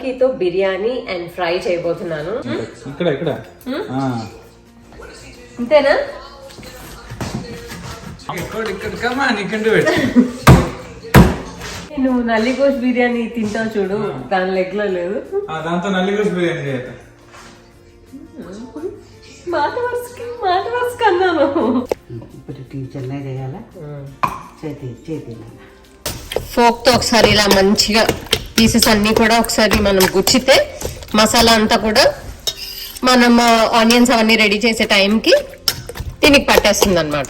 టర్కీతో biryani and fry చేయబోతున్నాను. ఇక్కడ ఇక్కడ. అంతేనా? నువ్వు నల్లిగోష్ బిర్యానీ తింటావు చూడు దాని లెగ్లో లేదు. ఆ, దాంతో నల్లి గురించి బిర్యానీ మాట వరుసకి మాట వరుసకి అన్నాను. ఇప్పుడు చెన్నై చేయాలా? చేతి చేతి. ఫోక్తో ఒకసారి ఇలా మంచిగా పీసెస్ అన్ని కూడా ఒకసారి మనం గుచ్చితే మసాలా అంతా కూడా మనం ఆనియన్స్ అవన్నీ రెడీ చేసే టైంకి దీనికి పట్టేస్తుంది అనమాట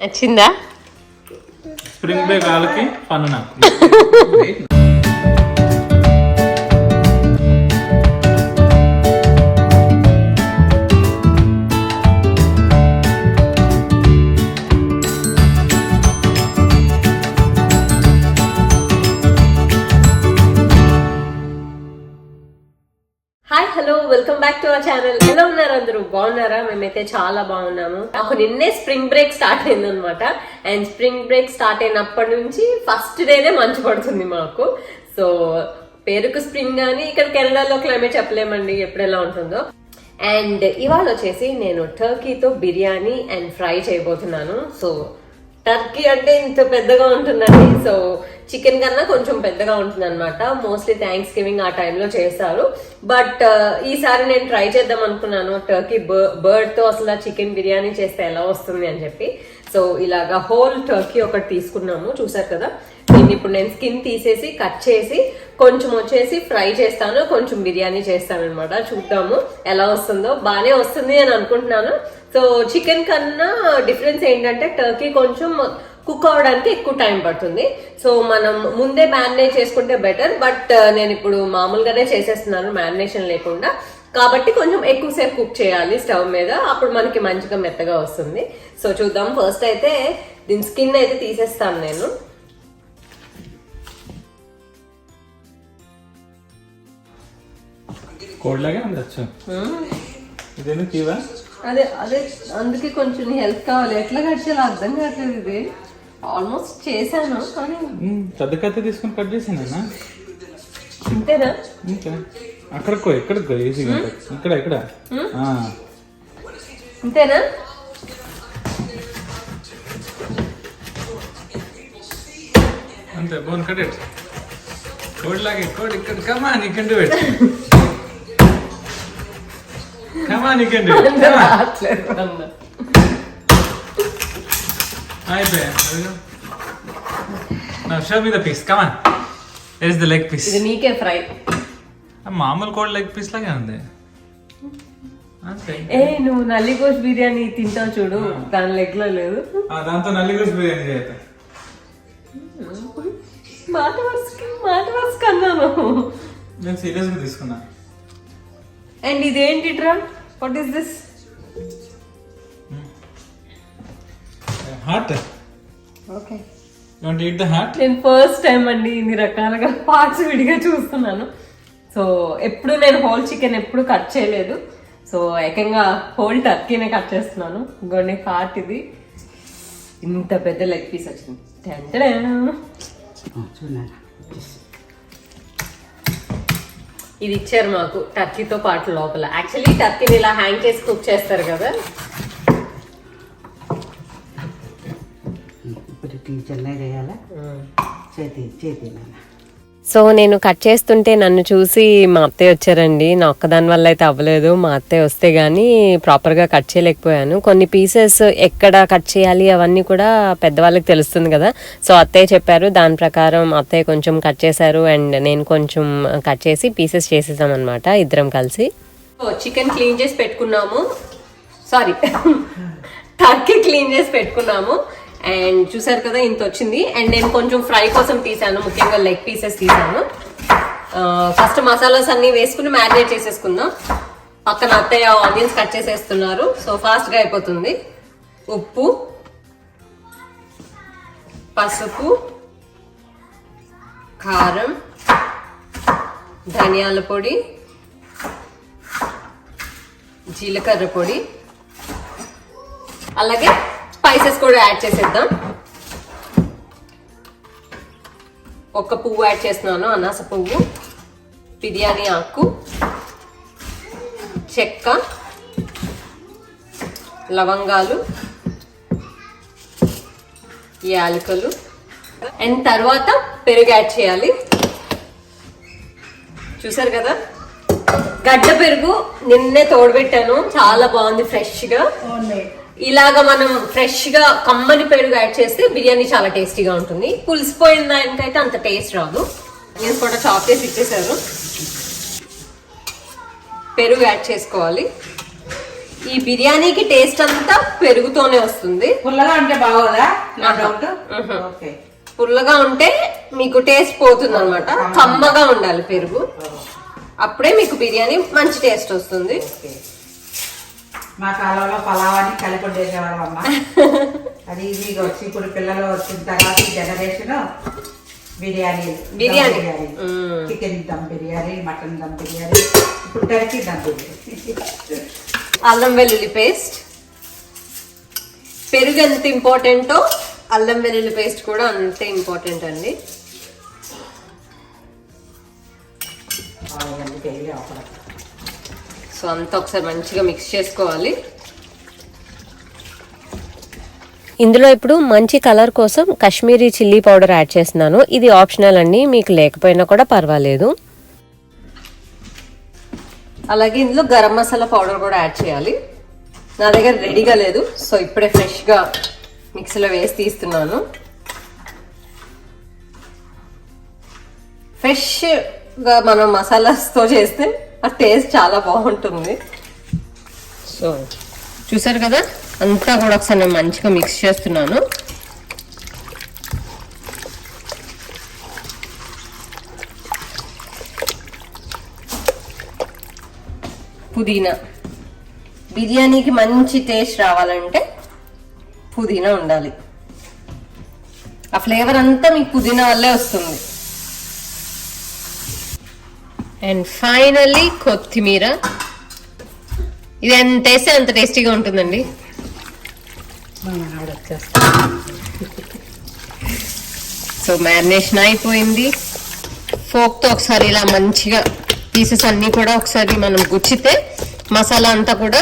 నచ్చిందా? స్ప్రింగ్ బ్రేక్ వాళ్ళకి పన్ను నాకు. మేమైతే చాలా బాగున్నాము. నాకు నిన్నే స్ప్రింగ్ బ్రేక్ స్టార్ట్ అయింది అనమాట అండ్ స్ప్రింగ్ బ్రేక్ స్టార్ట్ అయినప్పటి నుంచి ఫస్ట్ డేనే మంచు పడుతుంది మాకు. సో పేరుకు స్ప్రింగ్ కానీ ఇక్కడ కెనడాలో క్లైమేట్ చెప్పలేమండి ఎప్పుడు ఎలా ఉంటుందో. అండ్ ఇవాళ వచ్చేసి నేను టర్కీతో బిర్యానీ అండ్ ఫ్రై చేయబోతున్నాను. సో టర్కీ అంటే ఇంత పెద్దగా ఉంటుందండి. సో చికెన్ కన్నా కొంచెం పెద్దగా ఉంటుంది అనమాట మోస్ట్లీ థ్యాంక్స్ గివింగ్ ఆ టైంలో చేస్తారు బట్ uh, ఈసారి నేను ట్రై చేద్దాం అనుకున్నాను. టర్కీ బర్డ్తో అసలు చికెన్ బిర్యానీ చేస్తే ఎలా వస్తుంది అని చెప్పి. సో ఇలాగా హోల్ టర్కీ ఒకటి తీసుకున్నాము. చూసారు కదా? దీన్ని ఇప్పుడు నేను స్కిన్ తీసేసి కట్ చేసి కొంచెం వచ్చేసి ఫ్రై చేస్తాను కొంచెం బిర్యానీ చేస్తాను అనమాట చూద్దాము ఎలా వస్తుందో. బాగానే వస్తుంది అని అనుకుంటున్నాను. సో చికెన్ కన్నా డిఫరెన్స్ ఏంటంటే టర్కీ కొంచెం కుక్ అవ్వడానికి ఎక్కువ టైం పడుతుంది. సో మనం ముందే మ్యారినేట్ చేసుకుంటే బెటర్. బట్ uh, నేను ఇప్పుడు మామూలుగానే చేసేస్తున్నాను మ్యారినేషన్ లేకుండా. కాబట్టి కొంచెం ఎక్కువసేపు కుక్ చేయాలి స్టవ్ మీద. అప్పుడు మనకి మంచిగా మెత్తగా వస్తుంది. సో చూద్దాం. ఫస్ట్ అయితే దీని స్కిన్ అయితే తీసేస్తాను నేను. కోడ్ లాగే ఉండొచ్చు ఇదేందుకు ఇవా అదే అదే అందుకే కొంచెం నీ హెల్ప్ కావాలి. ఎట్లా కట్ చేయాలో అర్థం కావట్లేదు ఇది. ఆల్మోస్ట్ చేశాను కానీ పెద్ద కత్తి తీసుకొని కట్ చేసానన్నా అంతేనా ఇంకా అక్కడికో ఎక్కడికో ఉంటుంది. ఇక్కడ ఇక్కడ. అంతేనా అంతే బోన్ కట్ ఇట్ కోడ్ లాగే కోడ్ ఇక్కడ కమా నా ద లెగ్ పీస్ ఇది నీకే ఫ్రై మామూలు కోడ్ లెగ్ పీస్ లాగే ఉంది అంతే ఏ నువ్వు నల్లిగోష్ బిర్యానీ తింటావు చూడు దాని లెగ్లో లేదు ఆ, దాంతో నల్లి గురించి బిర్యానీ చేయట మాట వరుసకి మాట వరుసకి అన్నాను నేను సీరియస్గా తీసుకున్నా అండ్ ఇదేంటి draw what is this heart okay want eat the heart నేను ఫస్ట్ టైం అండి ఇన్ని రకాలుగా పార్ట్స్ విడిగా చూస్తున్నాను. సో ఎప్పుడు నేను హోల్ చికెన్ ఎప్పుడు కట్ చేయలేదు. సో ఏకంగా హోల్ టర్కీనే కట్ చేస్తున్నాను. ఇంకోండి హార్ట్ ఇది. ఇంత పెద్ద లెగ్ పీస్ వచ్చింది. టెంటడే. ఇది ఇచ్చారు మాకు టర్కీతో పాటు లోపల. యాక్చువల్లీ టర్కీని ఇలా హ్యాంగ్ చేసి కుక్ చేస్తారు కదా. ఇప్పుడు చెన్నై చేయాలా? చేతి చేతి సో నేను కట్ చేస్తుంటే నన్ను చూసి మా అత్తయ్య వచ్చారండి. నా ఒక్కదాని వల్ల అయితే అవ్వలేదు. మా అత్తయ్య వస్తే కానీ ప్రాపర్గా కట్ చేయలేకపోయాను. కొన్ని పీసెస్ ఎక్కడ కట్ చేయాలి అవన్నీ కూడా పెద్దవాళ్ళకి తెలుస్తుంది కదా. సో అత్తయ్య చెప్పారు దాని ప్రకారం అత్తయ్య కొంచెం కట్ చేశారు అండ్ నేను కొంచెం కట్ చేసి పీసెస్ చేసేసామన్నమాట ఇద్దరం కలిసి. చికెన్ క్లీన్ చేసి పెట్టుకున్నాము. సారీ. టర్కీ క్లీన్ చేసి పెట్టుకున్నాము. అండ్ చూసారు కదా ఇంత వచ్చింది అండ్ నేను కొంచెం ఫ్రై కోసం తీసాను. ముఖ్యంగా లెగ్ పీసెస్ తీసాను. ఫస్ట్ మసాలాస్ అన్ని వేసుకుని మ్యారినేట్ చేసేసుకుందాం. పక్కన అత్తయ్య ఆనియన్స్ కట్ చేసేస్తున్నారు. సో ఫాస్ట్గా అయిపోతుంది. ఉప్పు పసుపు కారం ధనియాల పొడి జీలకర్ర పొడి అలాగే స్పైసెస్ కూడా యాడ్ చేసేద్దాం. ఒక పువ్వు యాడ్ చేస్తున్నాను అనాస పువ్వు బిర్యానీ ఆకు చెక్క లవంగాలు యాలకులు. అండ్ తర్వాత పెరుగు యాడ్ చేయాలి. చూసారు కదా? గడ్డ పెరుగు నిన్నే తోడబెట్టాను. చాలా బాగుంది ఫ్రెష్గా ఇలాగా మనం ఫ్రెష్గా కమ్మని పెరుగు యాడ్ చేస్తే బిర్యానీ చాలా టేస్టీగా ఉంటుంది. పులిసిపోయిన దానికైతే అంత టేస్ట్ రాదు. నేను కూడా చాప్ చేసి ఇచ్చేసారు పెరుగు యాడ్ చేసుకోవాలి. ఈ బిర్యానీకి టేస్ట్ అంతా పెరుగుతోనే వస్తుంది. పుల్లగా ఉంటే బాగోదా? పుల్లగా ఉంటే మీకు టేస్ట్ పోతుంది అనమాట కమ్మగా ఉండాలి పెరుగు. అప్పుడే మీకు బిర్యానీ మంచి టేస్ట్ వస్తుంది. మా కాలంలో పలావాని కలిపి వండేసేవాళ్ళం అమ్మ. అది ఈజీగా వచ్చి ఇప్పుడు పిల్లలు వచ్చిన తర్వాత generation biryani biryani. Chicken dum biryani mutton dum biryani ఇప్పుడు టర్కీ దమ్ బిర్యానీ. అల్లం వెల్లుల్లి పేస్ట్. పెరుగు ఎంత ఇంపార్టెంటో అల్లం వెల్లుల్లి పేస్ట్ కూడా అంతే ఇంపార్టెంట్ అండి. డైలీ ఆఫర్ సో అంతా ఒకసారి మంచిగా మిక్స్ చేసుకోవాలి. ఇందులో ఇప్పుడు మంచి కలర్ కోసం కాశ్మీరీ చిల్లీ పౌడర్ యాడ్ చేస్తున్నాను. ఇది ఆప్షనల్ అండి మీకు లేకపోయినా కూడా పర్వాలేదు. అలాగే ఇందులో గరం మసాలా పౌడర్ కూడా యాడ్ చేయాలి. నా దగ్గర రెడీగా లేదు సో ఇప్పుడే ఫ్రెష్గా మిక్సీలో వేసి తీస్తున్నాను. ఫ్రెష్గా మనం మసాలాస్తో చేస్తే ఆ టేస్ట్ చాలా బాగుంటుంది. సో చూసారు కదా? అంతా కూడా ఒకసారి నేను మంచిగా మిక్స్ చేస్తున్నాను. పుదీనా. బిర్యానీకి మంచి టేస్ట్ రావాలంటే పుదీనా ఉండాలి. ఆ ఫ్లేవర్ అంతా మీకు పుదీనా వల్లే వస్తుంది. అండ్ ఫైనల్లీ కొత్తిమీర. ఇది ఎంత వేస్తే అంత టేస్టీగా ఉంటుందండి. సో మ్యారినేషన్ అయిపోయింది. ఫోక్తో ఒకసారి ఇలా మంచిగా పీసెస్ అన్నీ కూడా ఒకసారి మనం గుచ్చితే మసాలా అంతా కూడా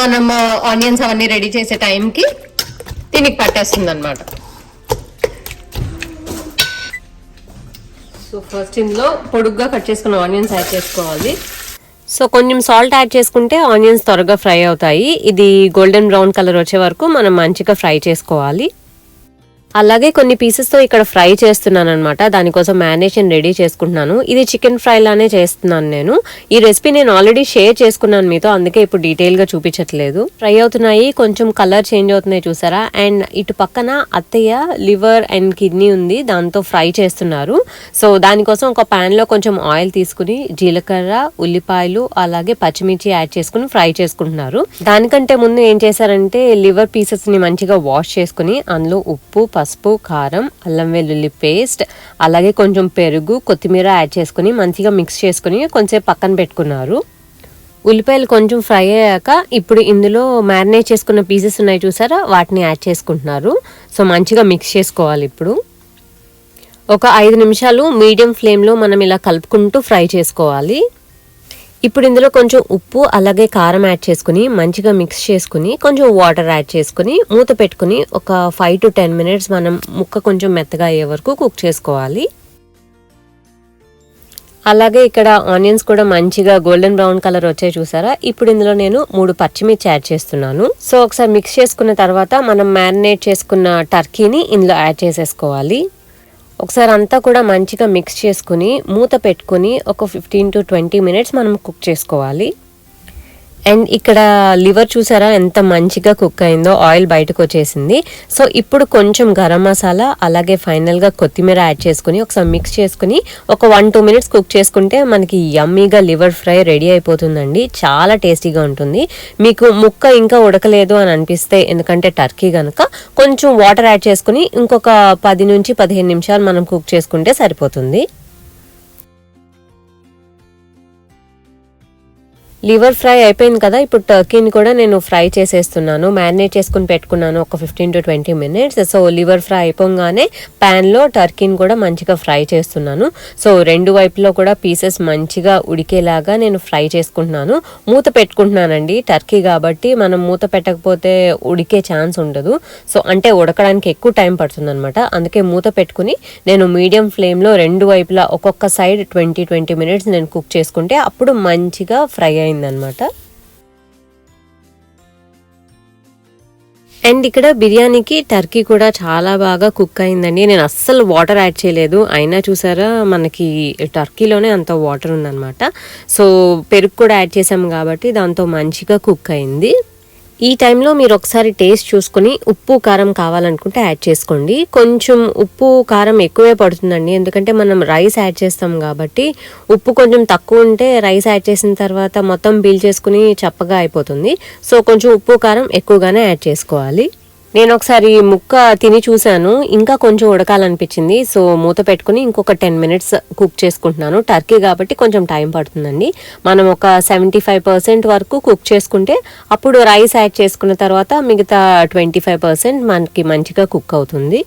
మనం ఆనియన్స్ అవన్నీ రెడీ చేసే టైంకి దీనికి పట్టేస్తుంది అనమాట సో ఫస్ట్ ఇందులో పొడుగ్గా కట్ చేసుకున్న ఆనియన్స్ యాడ్ చేసుకోవాలి. సో కొంచెం సాల్ట్ యాడ్ చేసుకుంటే ఆనియన్స్ త్వరగా ఫ్రై అవుతాయి. ఇది గోల్డెన్ బ్రౌన్ కలర్ వచ్చే వరకు మనం మంచిగా ఫ్రై చేసుకోవాలి. అలాగే కొన్ని పీసెస్తో ఇక్కడ ఫ్రై చేస్తున్నాను అనమాట దానికోసం మ్యారినేషన్ రెడీ చేసుకుంటున్నాను. ఇది చికెన్ ఫ్రై లానే చేస్తున్నాను నేను. ఈ రెసిపీ నేను ఆల్రెడీ షేర్ చేసుకున్నాను మీతో. అందుకే ఇప్పుడు డీటెయిల్గా చూపించట్లేదు. ఫ్రై అవుతున్నాయి. కొంచెం కలర్ చేంజ్ అవుతున్నాయి చూసారా? అండ్ ఇటు పక్కన అత్తయ్య లివర్ అండ్ కిడ్నీ ఉంది. దాంతో ఫ్రై చేస్తున్నారు. సో దానికోసం ఒక pan లో కొంచెం ఆయిల్ తీసుకుని జీలకర్ర ఉల్లిపాయలు అలాగే పచ్చిమిర్చి యాడ్ చేసుకుని ఫ్రై చేసుకుంటున్నారు. దానికంటే ముందు ఏం చేశారంటే లివర్ పీసెస్ని మంచిగా వాష్ చేసుకుని అందులో ఉప్పు పసుపు కారం అల్లం వెల్లుల్లి పేస్ట్ అలాగే కొంచెం పెరుగు కొత్తిమీర యాడ్ చేసుకుని మంచిగా మిక్స్ చేసుకుని కొంచెం పక్కన పెట్టుకున్నారు. ఉల్లిపాయలు కొంచెం ఫ్రై అయ్యాక ఇప్పుడు ఇందులో మ్యారినేట్ చేసుకున్న పీసెస్ ఉన్నాయి చూసారా? వాటిని యాడ్ చేసుకుంటున్నారు. సో మంచిగా మిక్స్ చేసుకోవాలి ఇప్పుడు. ఒక ఐదు నిమిషాలు మీడియం ఫ్లేమ్లో మనం ఇలా కలుపుకుంటూ ఫ్రై చేసుకోవాలి. ఇప్పుడు ఇందులో కొంచెం ఉప్పు అలాగే కారం యాడ్ చేసుకుని మంచిగా మిక్స్ చేసుకుని కొంచెం వాటర్ యాడ్ చేసుకుని మూత పెట్టుకుని ఒక ఫైవ్ టు టెన్ మినిట్స్ మనం ముక్క కొంచెం మెత్తగా అయ్యే వరకు కుక్ చేసుకోవాలి. అలాగే ఇక్కడ ఆనియన్స్ కూడా మంచిగా గోల్డెన్ బ్రౌన్ కలర్ వచ్చే చూసారా? ఇప్పుడు ఇందులో నేను మూడు పచ్చిమిర్చి యాడ్ చేస్తున్నాను. సో ఒకసారి మిక్స్ చేసుకున్న తర్వాత మనం మ్యారినేట్ చేసుకున్న టర్కీని ఇందులో యాడ్ చేసేసుకోవాలి. ఒకసారి అంతా కూడా మంచిగా మిక్స్ చేసుకుని మూత పెట్టుకుని ఒక ఫిఫ్టీన్ టు ట్వంటీ మినిట్స్ మనం కుక్ చేసుకోవాలి. అండ్ ఇక్కడ లివర్ చూసారా ఎంత మంచిగా కుక్ అయిందో ఆయిల్ బయటకు వచ్చేసింది. సో ఇప్పుడు కొంచెం గరం మసాలా అలాగే ఫైనల్గా కొత్తిమీర యాడ్ చేసుకుని ఒకసారి మిక్స్ చేసుకుని ఒక వన్ టూ మినిట్స్ కుక్ చేసుకుంటే మనకి యమ్మీగా లివర్ ఫ్రై రెడీ అయిపోతుందండి. చాలా టేస్టీగా ఉంటుంది. మీకు ముక్క ఇంకా ఉడకలేదు అని అనిపిస్తే ఎందుకంటే టర్కీ కనుక కొంచెం వాటర్ యాడ్ చేసుకుని ఇంకొక పది నుంచి పదిహేను నిమిషాలు మనం కుక్ చేసుకుంటే సరిపోతుంది. లివర్ ఫ్రై అయిపోయింది కదా ఇప్పుడు టర్కీని కూడా నేను ఫ్రై చేసేస్తున్నాను మ్యారినేట్ చేసుకుని పెట్టుకున్నాను ఒక fifteen to twenty minutes. So liver fry అయిపోగానే ప్యాన్లో టర్కీని కూడా మంచిగా ఫ్రై చేస్తున్నాను. సో రెండు వైపులో కూడా పీసెస్ మంచిగా ఉడికేలాగా నేను ఫ్రై చేసుకుంటున్నాను. మూత పెట్టుకుంటున్నానండి టర్కీ కాబట్టి మనం మూత పెట్టకపోతే ఉడికే ఛాన్స్ ఉండదు. సో అంటే ఉడకడానికి ఎక్కువ టైం పడుతుందనమాట అందుకే మూత పెట్టుకుని నేను మీడియం ఫ్లేమ్లో రెండు వైపులా ఒక్కొక్క సైడ్ ట్వంటీ ట్వంటీ మినిట్స్ నేను కుక్ చేసుకుంటే అప్పుడు మంచిగా ఫ్రై అయిందనమాట. అండ్ ఇక్కడ బిర్యానీకి టర్కీ కూడా చాలా బాగా కుక్ అయిందండి. నేను అస్సలు వాటర్ యాడ్ చేయలేదు. అయినా చూసారా మనకి టర్కీలోనే అంత వాటర్ ఉందన్నమాట సో పెరుగు కూడా యాడ్ చేసాము కాబట్టి దాంతో మంచిగా కుక్ అయింది. ఈ టైంలో మీరు ఒకసారి టేస్ట్ చూసుకుని ఉప్పు కారం కావాలనుకుంటే యాడ్ చేసుకోండి. కొంచెం ఉప్పు కారం ఎక్కువే పడుతుందండి. ఎందుకంటే మనం రైస్ యాడ్ చేస్తాం కాబట్టి ఉప్పు కొంచెం తక్కువ ఉంటే రైస్ యాడ్ చేసిన తర్వాత మొత్తం బీల్ చేసుకుని చప్పగా అయిపోతుంది. సో కొంచెం ఉప్పు కారం ఎక్కువగానే యాడ్ చేసుకోవాలి. నేను ఒకసారి ముక్క తిని చూశాను. ఇంకా కొంచెం ఉడకాలనిపించింది. సో మూత పెట్టుకుని ఇంకొక టెన్ మినిట్స్ కుక్ చేసుకుంటున్నాను. టర్కీ కాబట్టి కొంచెం టైం పడుతుందండి. మనం ఒక సెవెంటీ ఫైవ్ పర్సెంట్ వరకు కుక్ చేసుకుంటే అప్పుడు రైస్ యాడ్ చేసుకున్న తర్వాత మిగతా ట్వంటీ ఫైవ్ పర్సెంట్ మనకి మంచిగా కుక్ అవుతుంది.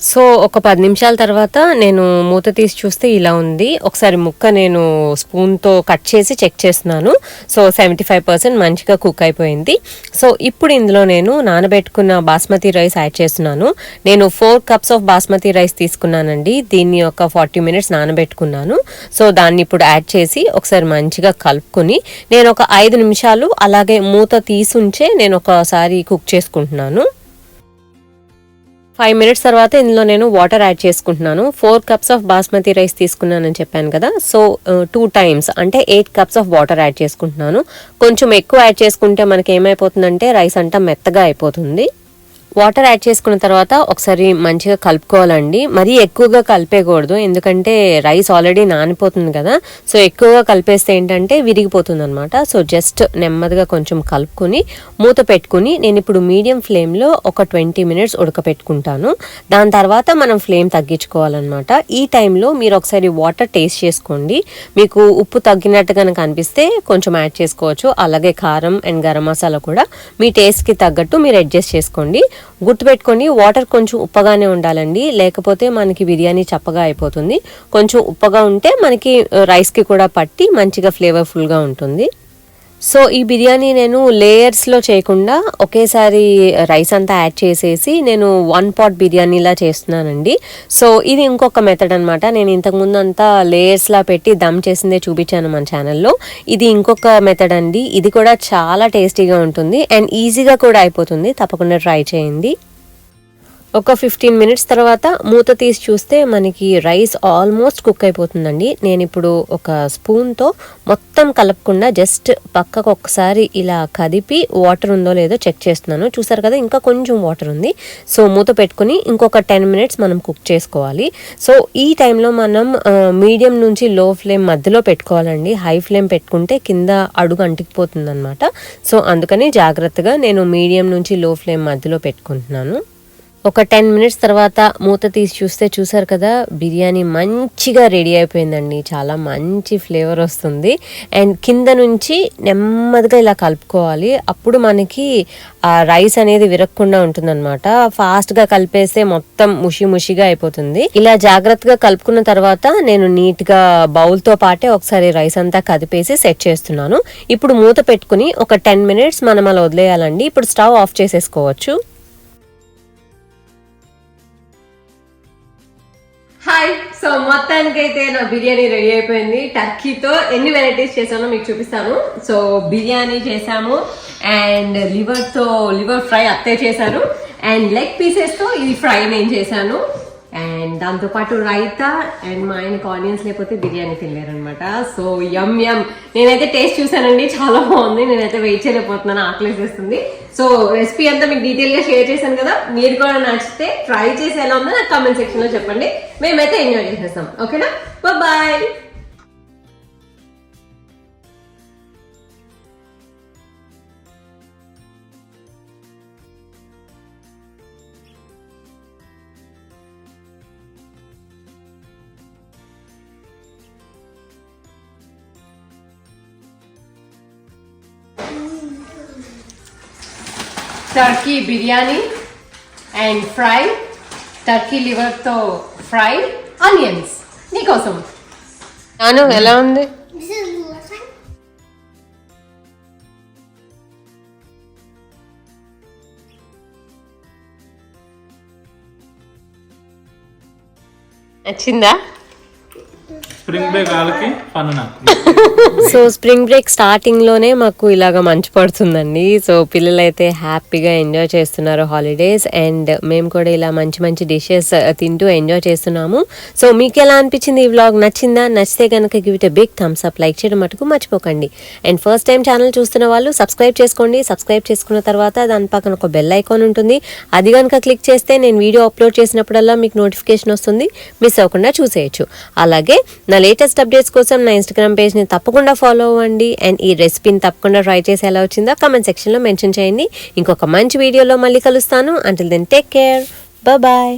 సో ఒక పది నిమిషాల తర్వాత నేను మూత తీసి చూస్తే ఇలా ఉంది. ఒకసారి ముక్క నేను స్పూన్తో కట్ చేసి చెక్ చేస్తున్నాను. సో సెవెంటీ ఫైవ్ పర్సెంట్ మంచిగా కుక్ అయిపోయింది. సో ఇప్పుడు ఇందులో నేను నానబెట్టుకున్న బాస్మతి రైస్ యాడ్ చేస్తున్నాను. నేను four cups of basmati rice తీసుకున్నానండి. దీన్ని ఒక ఫార్టీ మినిట్స్ నానబెట్టుకున్నాను. సో దాన్ని ఇప్పుడు యాడ్ చేసి ఒకసారి మంచిగా కలుపుకొని నేను ఒక ఐదు నిమిషాలు అలాగే మూత తీసుంచే నేను ఒకసారి కుక్ చేసుకుంటున్నాను. ఫైవ్ మినిట్స్ తర్వాత ఇందులో నేను వాటర్ యాడ్ చేసుకుంటున్నాను. Four cups of basmati rice తీసుకున్నానని చెప్పాను కదా. సో టూ టైమ్స్ అంటే eight cups of water add చేసుకుంటున్నాను. కొంచెం ఎక్కువ యాడ్ చేసుకుంటే మనకి ఏమైపోతుందంటే రైస్ అంతా మెత్తగా అయిపోతుంది. వాటర్ యాడ్ చేసుకున్న తర్వాత ఒకసారి మంచిగా కలుపుకోవాలండి. మరీ ఎక్కువగా కలిపేయకూడదు. ఎందుకంటే రైస్ ఆల్రెడీ నానిపోతుంది కదా. సో ఎక్కువగా కలిపేస్తే ఏంటంటే విరిగిపోతుంది అనమాట సో జస్ట్ నెమ్మదిగా కొంచెం కలుపుకొని మూత పెట్టుకుని నేను ఇప్పుడు మీడియం ఫ్లేమ్లో ఒక ట్వంటీ మినిట్స్ ఉడకపెట్టుకుంటాను. దాని తర్వాత మనం ఫ్లేమ్ తగ్గించుకోవాలన్నమాట. ఈ టైంలో మీరు ఒకసారి వాటర్ టేస్ట్ చేసుకోండి. మీకు ఉప్పు తగ్గినట్టు కనుక అనిపిస్తే కొంచెం యాడ్ చేసుకోవచ్చు. అలాగే కారం అండ్ గరం మసాలా కూడా మీ టేస్ట్కి తగ్గట్టు మీరు అడ్జస్ట్ చేసుకోండి. గుర్తుపెట్టుకోండి వాటర్ కొంచెం ఉప్పగానే ఉండాలండి. లేకపోతే మనకి బిర్యానీ చప్పగా అయిపోతుంది. కొంచెం ఉప్పగా ఉంటే మనకి రైస్కి కూడా పట్టి మంచిగా ఫ్లేవర్ఫుల్గా ఉంటుంది. సో ఈ బిర్యానీ నేను లేయర్స్లో చేయకుండా ఒకేసారి రైస్ అంతా యాడ్ చేసేసి నేను వన్ పాట్ బిర్యానీలా చేస్తున్నానండి. సో ఇది ఇంకొక మెథడ్ అనమాట నేను ఇంతకుముందు అంతా లేయర్స్లా పెట్టి దమ్ చేసిందే చూపించాను మన ఛానల్లో ఇది ఇంకొక మెథడ్ అండి. ఇది కూడా చాలా టేస్టీగా ఉంటుంది. అండ్ ఈజీగా కూడా అయిపోతుంది. తప్పకుండా ట్రై చేయండి. ఒక ఫిఫ్టీన్ మినిట్స్ తర్వాత మూత తీసి చూస్తే మనకి రైస్ ఆల్మోస్ట్ కుక్ అయిపోతుందండి. నేను ఇప్పుడు ఒక స్పూన్తో మొత్తం కలపకుండా జస్ట్ పక్కకు ఒకసారి ఇలా కదిపి వాటర్ ఉందో లేదో చెక్ చేస్తున్నాను. చూసారు కదా ఇంకా కొంచెం వాటర్ ఉంది. సో మూత పెట్టుకుని ఇంకొక టెన్ మినిట్స్ మనం కుక్ చేసుకోవాలి. సో ఈ టైంలో మనం మీడియం నుంచి లో ఫ్లేమ్ మధ్యలో పెట్టుకోవాలండి. హై ఫ్లేమ్ పెట్టుకుంటే కింద అడుగు అంటికిపోతుంది అనమాట సో అందుకని జాగ్రత్తగా నేను మీడియం నుంచి లో ఫ్లేమ్ మధ్యలో పెట్టుకుంటున్నాను. ఒక టెన్ మినిట్స్ తర్వాత మూత తీసి చూస్తే చూసారు కదా బిర్యానీ మంచిగా రెడీ అయిపోయిందండి. చాలా మంచి ఫ్లేవర్ వస్తుంది. అండ్ కింద నుంచి నెమ్మదిగా ఇలా కలుపుకోవాలి. అప్పుడు మనకి ఆ రైస్ అనేది విరక్కుండా ఉంటుందన్నమాట. ఫాస్ట్గా కలిపేస్తే మొత్తం ముషి ముషిగా అయిపోతుంది. ఇలా జాగ్రత్తగా కలుపుకున్న తర్వాత నేను నీట్గా బౌల్తో పాటే ఒకసారి రైస్ అంతా కదిపేసి సెట్ చేస్తున్నాను. ఇప్పుడు మూత పెట్టుకుని ఒక టెన్ మినిట్స్ మనం అలా వదిలేయాలండి. ఇప్పుడు స్టవ్ ఆఫ్ చేసేసుకోవచ్చు. హాయ్. సో మొత్తానికి అయితే నా బిర్యానీ రెడీ అయిపోయింది. టర్కీతో ఎన్ని వెరైటీస్ చేశానో మీకు చూపిస్తాను. సో బిర్యానీ చేశాము. అండ్ లివర్తో లివర్ ఫ్రై అత్తే చేశాను అండ్ లెగ్ పీసెస్తో ఇది ఫ్రై నేను చేశాను. అండ్ దాంతోపాటు రైతా అండ్ మా ఆయనకు ఆనియన్స్ లేకపోతే బిర్యానీ తినలేరు అనమాట సో యమ్ యమ్ నేనైతే టేస్ట్ చూసానండి చాలా బాగుంది. నేనైతే వెయిట్ చేయలేకపోతున్నాను. ఆకలేసేస్తుంది. సో రెసిపీ అంతా మీకు డీటెయిల్గా షేర్ చేశాను కదా. మీరు కూడా నచ్చితే ట్రై చేసి ఎలా ఉందో నాకు కామెంట్ సెక్షన్లో చెప్పండి. మేమైతే ఎంజాయ్ చేసేస్తాం. ఓకేనా boy turkey biryani and fry turkey లివర్తో fry onions నీకోసం నాను ఎలా ఉంది. నచ్చిందా? స్ప్రింగ్ బ్రేక్ వాళ్ళకి ఫన్ నాకు. సో స్ప్రింగ్ బ్రేక్ స్టార్టింగ్లోనే మాకు ఇలాగ మంచు పడుతుందండి. సో పిల్లలైతే హ్యాపీగా ఎంజాయ్ చేస్తున్నారు హాలిడేస్ అండ్ మేము కూడా ఇలా మంచి మంచి డిషెస్ తింటూ ఎంజాయ్ చేస్తున్నాము. సో మీకు ఎలా అనిపించింది ఈ వ్లాగ్? నచ్చిందా? నచ్చితే కనుక give it big thumbs up. Like చేయడం మటుకు మర్చిపోకండి. అండ్ ఫస్ట్ టైం ఛానల్ చూస్తున్న వాళ్ళు సబ్స్క్రైబ్ చేసుకోండి. సబ్స్క్రైబ్ చేసుకున్న తర్వాత దాని పక్కన ఒక బెల్ ఐకాన్ ఉంటుంది. అది కనుక క్లిక్ చేస్తే నేను వీడియో అప్లోడ్ చేసినప్పుడల్లా మీకు నోటిఫికేషన్ వస్తుంది. మిస్ అవ్వకుండా చూసేయచ్చు. అలాగే నా లేటెస్ట్ అప్డేట్స్ కోసం నా ఇన్స్టాగ్రామ్ పేజ్ని తప్పకుండా ఫాలో అవ్వండి. అండ్ ఈ రెసిపీని తప్పకుండా ట్రై చేసి ఎలా వచ్చిందో కమెంట్ సెక్షన్లో మెన్షన్ చేయండి. ఇంకొక మంచి వీడియోలో మళ్ళీ కలుస్తాను. Until then take care bye